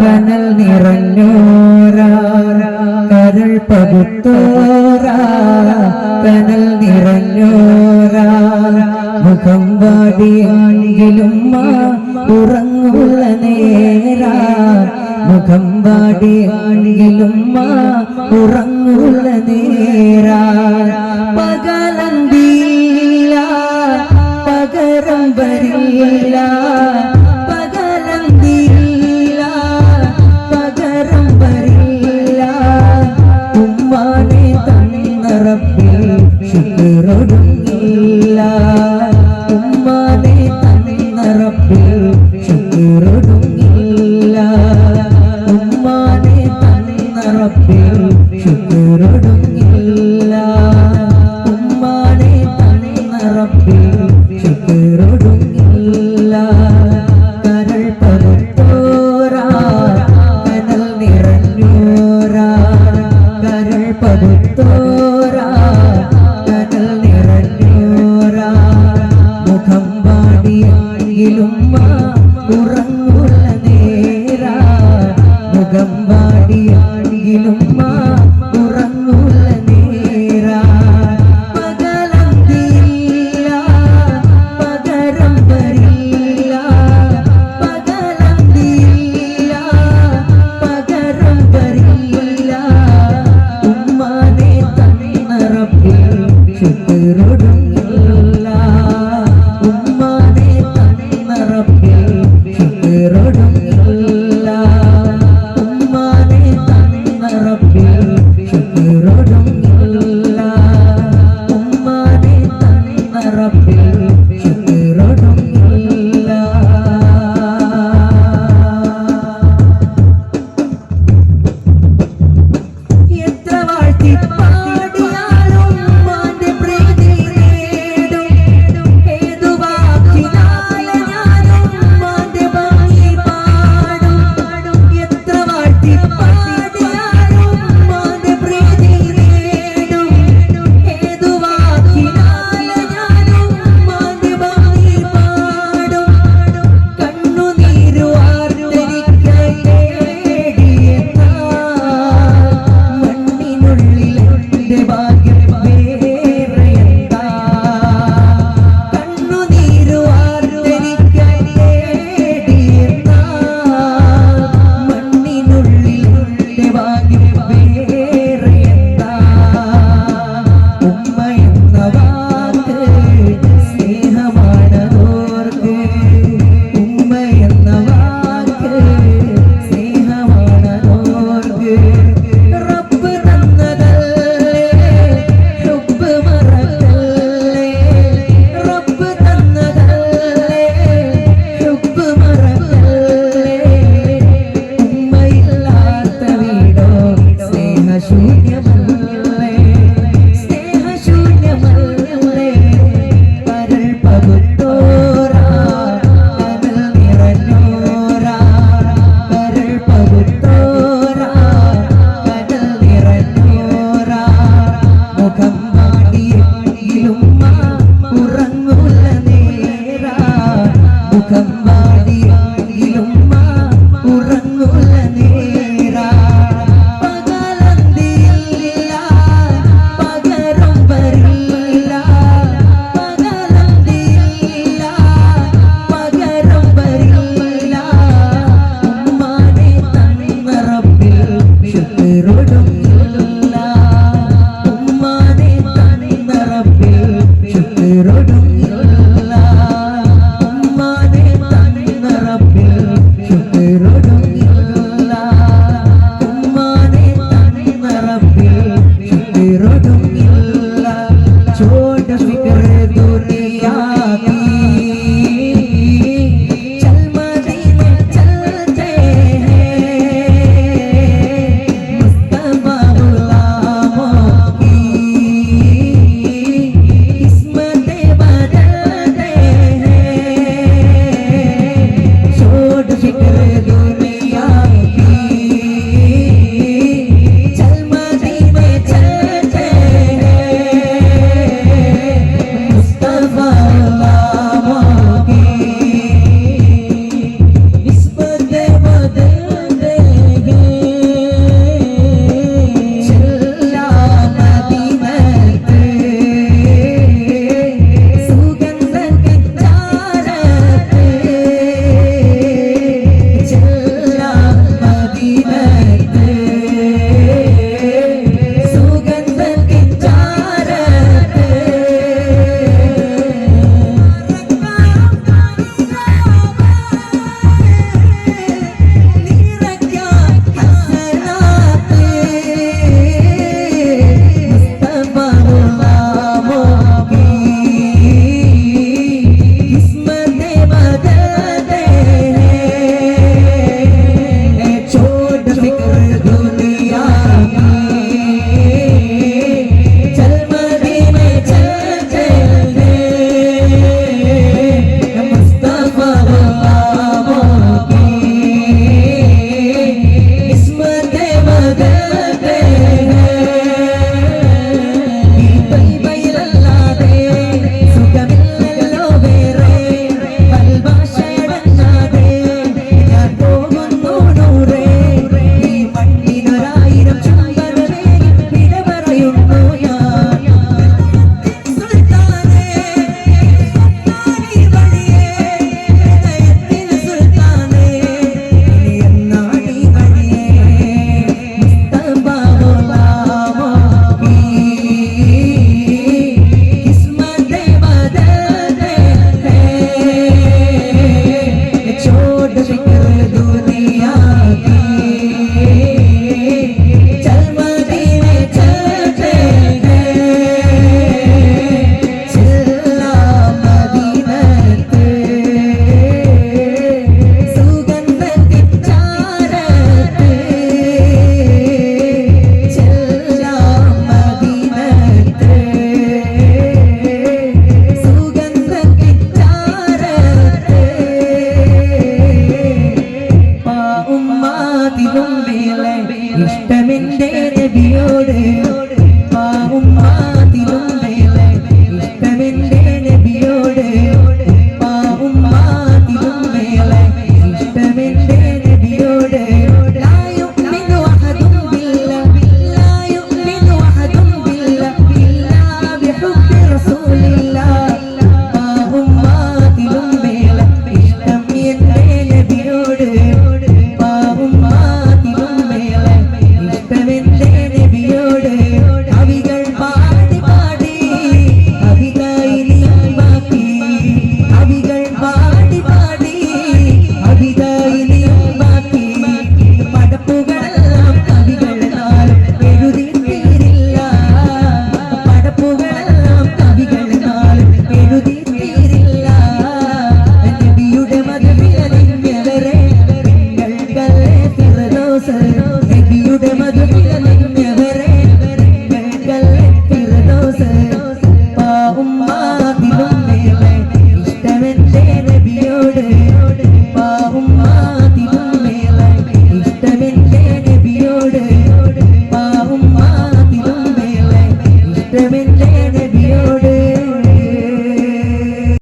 കനൽ നിറഞ്ഞോരാ. കരൾ പകുത്തോരാ കനൽ നിറഞ്ഞോരാ. മുഖം വാടിയാണെങ്കിലും ഉറങ്ങുള്ള നേരാ. മുഖം വാടിയാണെങ്കിലും ഉറങ്ങുള്ള നേരാ. പകലന്തില്ല പകരം വരില്ല. പകുത്തോരാ കനൽ നിറഞ്ഞോരാ. മുഖം നേരാ. മുഖം നബിയോട് പാവുമ്മ